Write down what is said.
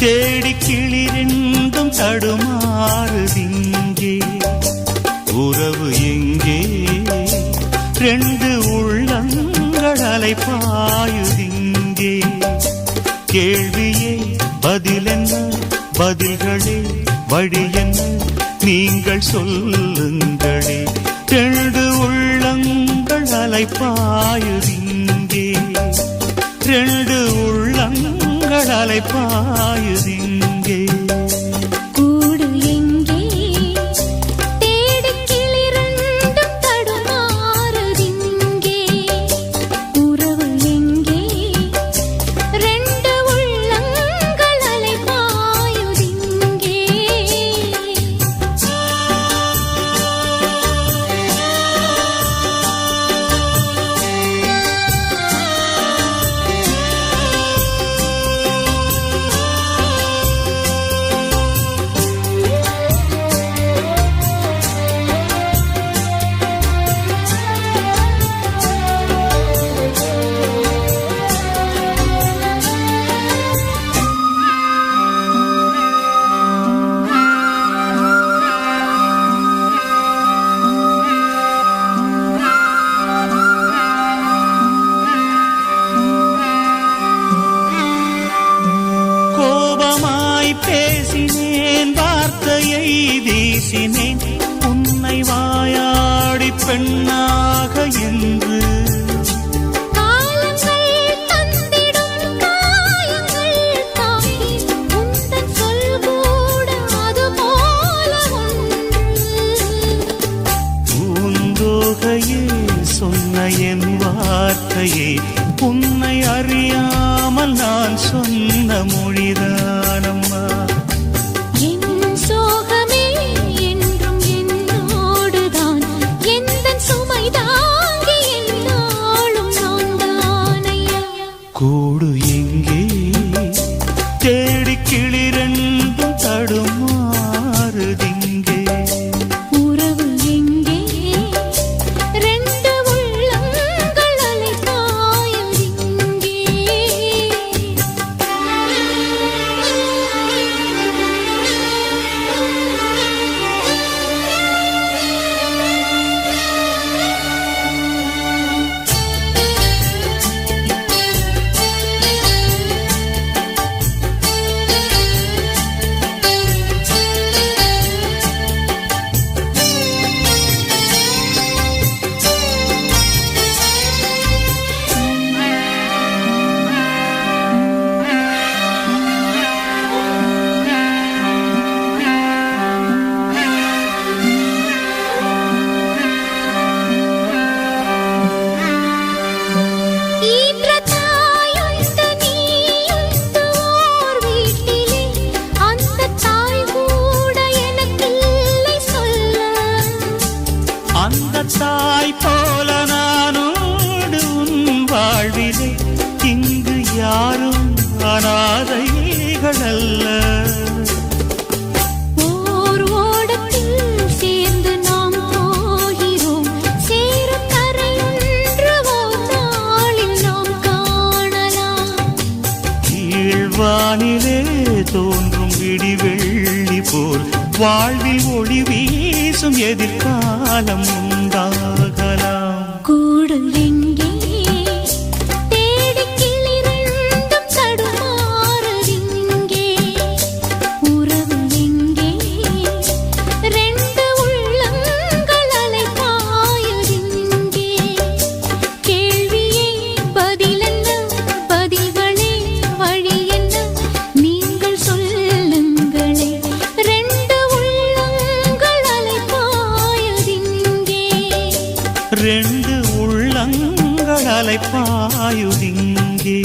கூடு தேடி கிளிரெண்டும் தடுமாறுதிங்கே உறவு எங்கே? ரெண்டு உள்ளங்கள் அலைப்பாயுதிங்கே கேள்வியே பதிலென்ன? பதில்களே வழி என்ன நீங்கள் சொல்லுங்களே. ரெண்டு உள்ளங்கள் அலைப்பாயுதிங்கே ரெண்டு கடலை பாயுதி வீசினேன் உன்னை வாயாடி பெண்ணாக என்று சொன்ன என் வார்த்தையே உன்னை அறியாமல் நான் சொன்ன மொழிதானம்மா வாழ்விலே இங்கு யாரும் அனாதைகள் அல்ல கீழ்வானிலே தோன்றும் விடிவெள்ளி போல் வாழ்வில் ஒளி வீசும் எதிர்காலம் உண்டாகலாம் ரெண்டு உள்ளங்கள் அலைப்பாயுதிங்கே.